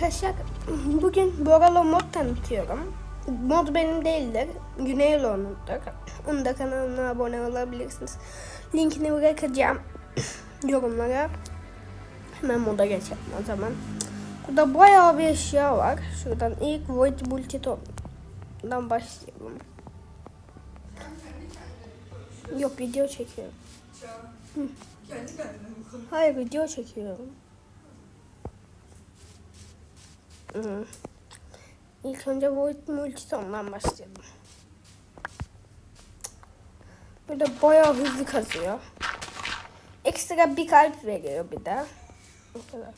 Arkadaşlar bugün Boralo mod tanıtıyorum. Mod benim değildir. Güneyloğlu'ndur. Onun da kanalına abone olabilirsiniz. Linkini bırakacağım yorumlara. Hemen moda geçelim o zaman. Burada bayağı bir eşya var. Şuradan ilk Void Multiton'dan başlayalım. Yok video çekiyorum. Hayır video çekiyorum. Hı. İlk önce Void Multiton'dan başlayalım. Böyle bayağı hızlı kazıyor. Ekstra bir kalp veriyor bir de. O kadar.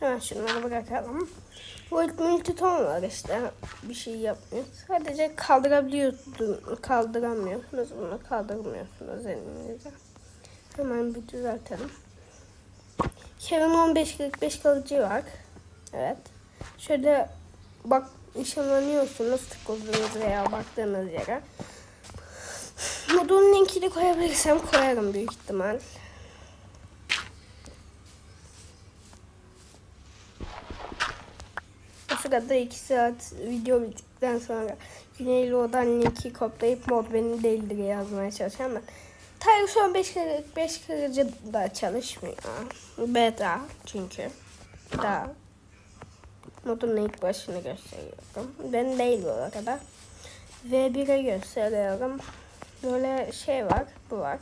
Hemen şunları bırakalım. Void Multiton var işte. Bir şey yapmıyor. Sadece kaldırabiliyorsun, kaldıramıyorsunuz. Bunu kaldırmıyorsunuz elinizle. Hemen bir düzeltelim. Kevin 1545 kalıcı var. Evet. Şöyle bak ışınlanıyorsunuz tıkladığınız veya baktığınız yere. Modun linkini koyabilirsem koyarım büyük ihtimal. O sırada 2 saat video bittikten sonra Güneydoğu'dan linki kopyalayıp mod benim değildir yazmaya çalışacağım ben. Tayyip son 5 kere 5 kırıcı da çalışmıyor. Beta çünkü. Daha. Modun ilk başını gösteriyorum. Ben değil bu arada. V1'e gösteriyorum. Böyle şey var. Bu var.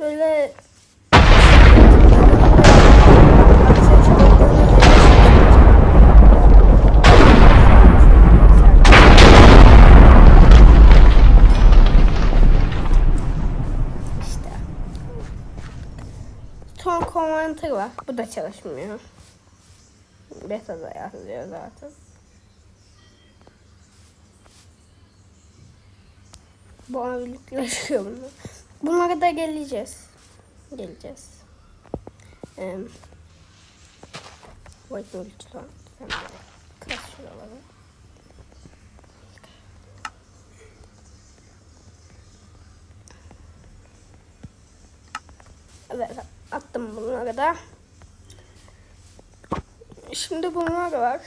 Böyle İşte. Son konventör var. Bu da çalışmıyor. Beta'da yazıyor zaten. Bu abilikler çıkıyor bunlar. Bunlara da geleceğiz. Geleceğiz. Ee, White Noise lütfen. Sen de kıras şuraları. Evet attım bunları da. Şimdi bunlar var.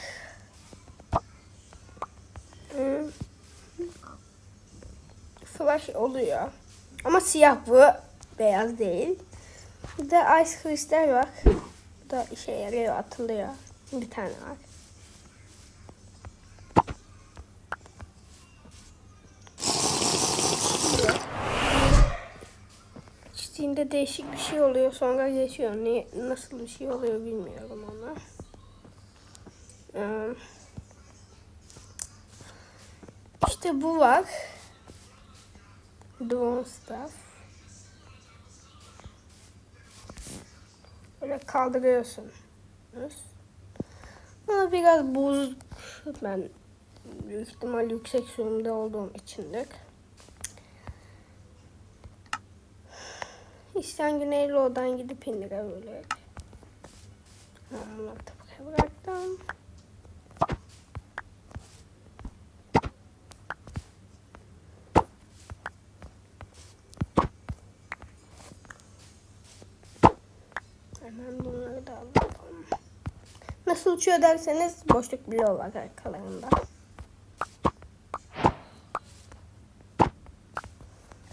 Flash oluyor. Ama siyah bu. Beyaz değil. Bir de Ice Crystal var. Bu da işe yarıyor, atılıyor. Bir tane var. İçtiğinde değişik bir şey oluyor sonra geçiyor. Ne, nasıl bir şey oluyor bilmiyorum onu. Ee, işte bu var. Drone stuff. Böyle kaldırıyorsunuz. Ama biraz buz ben büyük ihtimal yüksek sürümde olduğum içindir. İşten Güneydoğu'dan gidip indire böyle. Ben bıraktım. Hemen bunları da alalım. Nasıl uçuyor derseniz boşluk bloğu var arkalarında.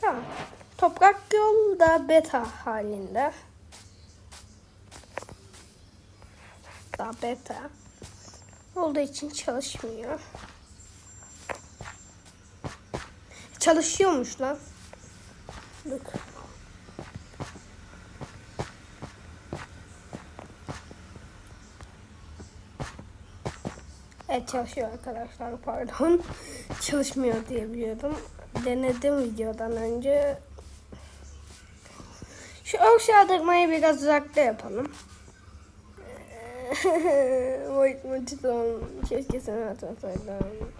Tamam. Toprak yol da beta halinde. Daha beta. Olduğu için çalışmıyor. Çalışıyormuş lan. Bak. Çalışıyor arkadaşlar pardon. Çalışmıyor diye biliyordum. Denedim videodan önce. Şu örg yağdırmayı biraz uzakta yapalım. Void Multiton. Keşke sen atmasaydın.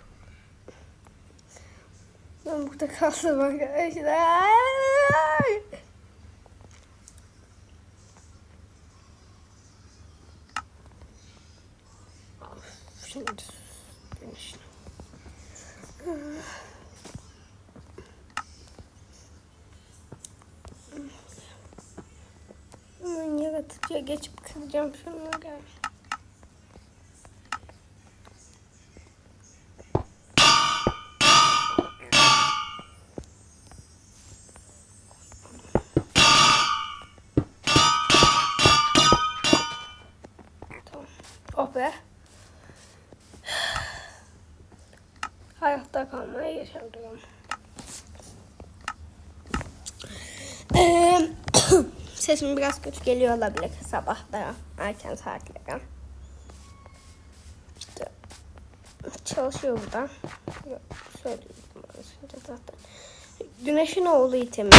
Ben burada kaldım arkadaşlar. Şimdi demiş. Hemen yaratıcıya geçip kıracağım şunları. Yaşadım. Ee, sesim biraz kötü geliyor olabilir sabahta erken saatlere. İşte çalışıyor burada. Söyledim zaten. Güneşin oğlu itemi.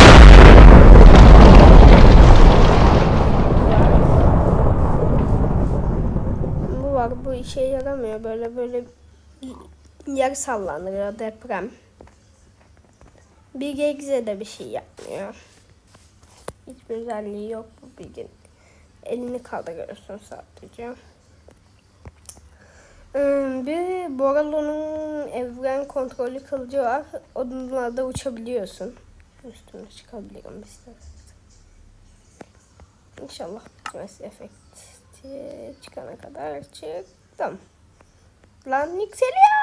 Bu var bu işe yaramıyor böyle böyle yer sallanıyor deprem. Bilge Egze de bir şey yapmıyor. Hiçbir özelliği yok bu bilgin. Elini kaldırıyorsun sadece. Hmm, Bir Boralo'nun evren kontrolü kılıcı var. Onunla da uçabiliyorsun. Üstüne çıkabilirim istersen. İnşallah bitmez efekti çıkana kadar çıktım. Lan yükseliyor.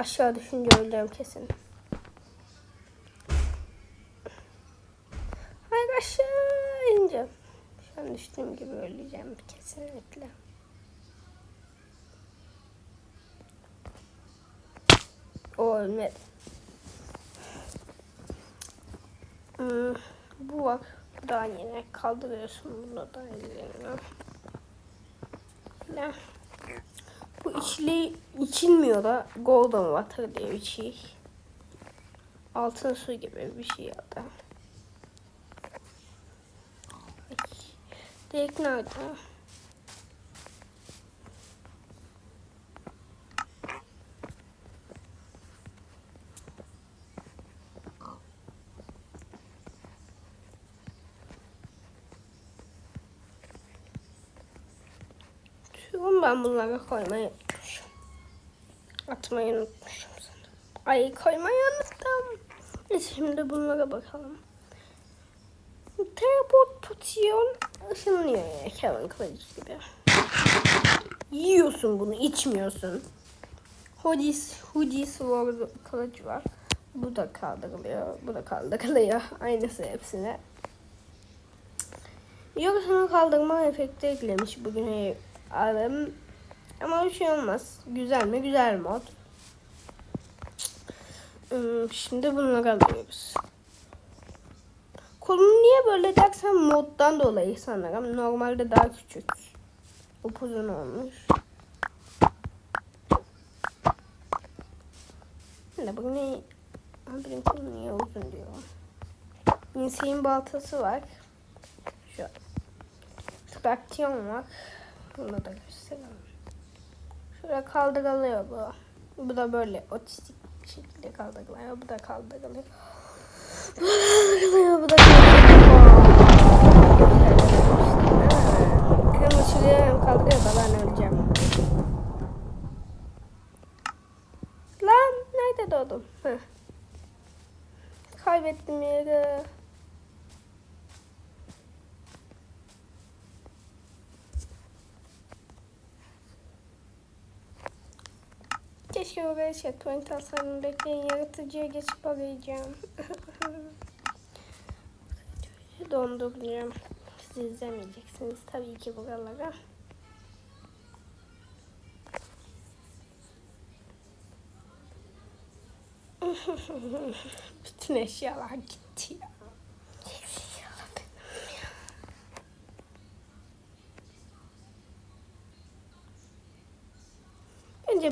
Aşağı düşünce öleceğim kesin. Hayır aşağı ineceğim. Şu an düştüğüm gibi öleceğim kesinlikle. O ölmedi. Hmm, bu var. Daha yine kaldırıyorsun bunu da ellerine. Bu içli içilmiyor da golden water diye bir şey. Altın su gibi bir şey ya da. Ay, Direkt nerede? Şu ben bunları koymayı unutmuşum. Atmayı unutmuşum sanırım. Ay koymayı unuttum. Neyse şimdi bunlara bakalım. Teleportasyon ışınlıyor ya Kevin Kılıç gibi. Yiyorsun bunu içmiyorsun. Hoodies, Hoodies Sword kılıç var. Bu da kaldırılıyor. Bu da kaldırılıyor. Aynısı hepsine. Yorusunu kaldırma efekti eklemiş bugün alım. Ama bir şey olmaz. Güzel mi? Güzel mod. Hmm, Şimdi bunları alıyoruz. Kolunu niye böyle dersen moddan dolayı sanırım. Normalde daha küçük. Upuzun olmuş. Ne bu ne? Benim kolum niye uzun diyor. İnseğin baltası var. Şu. Traksiyon var. Bunu da gösterelim. Şuraya kaldırılıyor bu. Bu da böyle otistik bir şekilde kaldırılıyor. Bu da kaldırılıyor. Bu da kaldırılıyor. Bu da kaldırılıyor. Hem uçuruyor hem kaldırıyor ben öleceğim. Keşke oraya checkpoint alsaydım. Bekleyin yaratıcıya geçip arayacağım. Donduracağım. Siz izlemeyeceksiniz tabii ki buralara. Bütün eşyalar gitti ya. Eşyalar benim ya.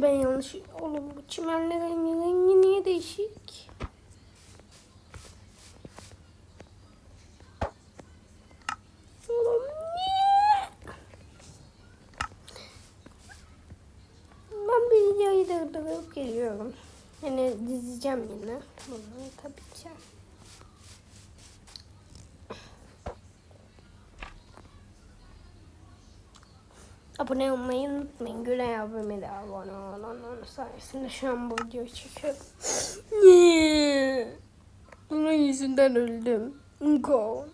Ben yanlış. Oğlum bu çimenlerin rengi niye değişik? Oğlum niye? Ben bir videoyu durdurup geliyorum. Yine dizeceğim yine. Bunu tabii ki. Abone olmayı unutmayın. Gülay abime de abone olun. Onun sayesinde şu an bu videoyu çekiyorum. Bunun yüzünden öldüm. Nkon.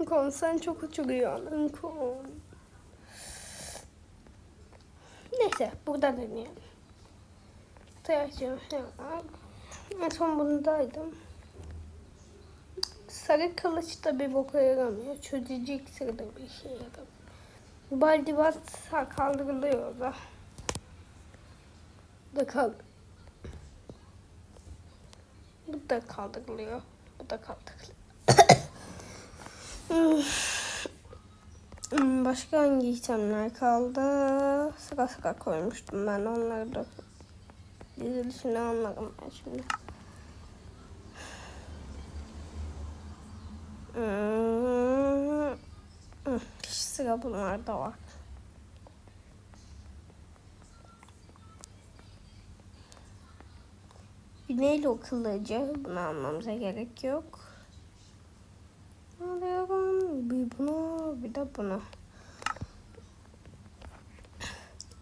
Nkon sen çok uçuruyorsun. Nkon. Neyse burada deneyelim. Tıraşım şey var. En son bundaydım. Sarı kılıç da bir boka yaramıyor. Çözücü iksir bir şey yaramıyor. Baldivat kaldırılıyor da. Da kaldı. Bu da kaldırılıyor. Bu da kaldırılıyor. Başka hangi itemler kaldı? Sıra sıra koymuştum ben onları da. Dizilişini anladım ben şimdi. Hmm. Hmm, Sıra bunlarda var. Güneyli kılıcı bunu almamıza gerek yok. Alıyorum bir bunu bir de bunu.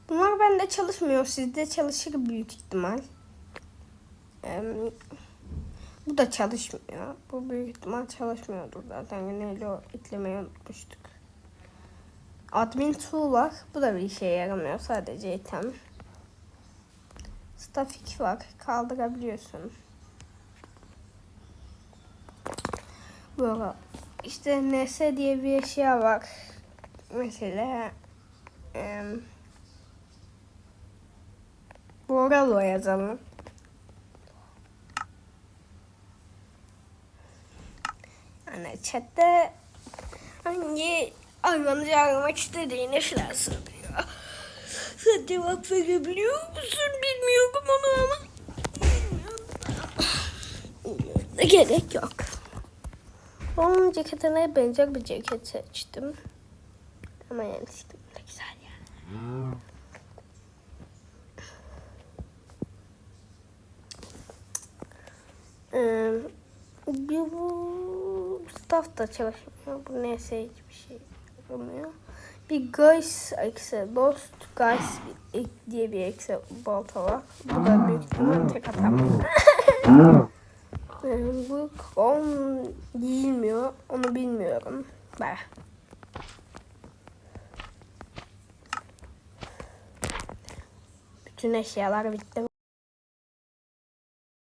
Bunlar bende çalışmıyor. Sizde çalışır büyük ihtimal. Bu da çalışmıyor. Bu büyük ihtimal çalışmıyordur zaten. Güneyli o eklemeyi unutmuştuk. Admin tool var. Bu da bir işe yaramıyor. Sadece item. Staffik var. Kaldırabiliyorsun. Böyle işte NS diye bir eşya var. Mesela em, Boralo yazalım. Yani chatte hangi hayvanı çağırmak istediğini falan soruyor. Sen cevap verebiliyor musun bilmiyorum onu ama. Bilmiyorum. Gerek yok. Onun ceketine benzer bir ceket seçtim. Ama yani sistem de güzel yani. Ee, bir bu staff da çalışmıyor. Bu neyse hiçbir şey yapamıyor. Bir Guys eksi Lost Guys diye bir eksi balta var. Bu da büyük ihtimal tek atam. Ee, bu on giyilmiyor. Onu bilmiyorum. Böyle. Bütün eşyalar bitti.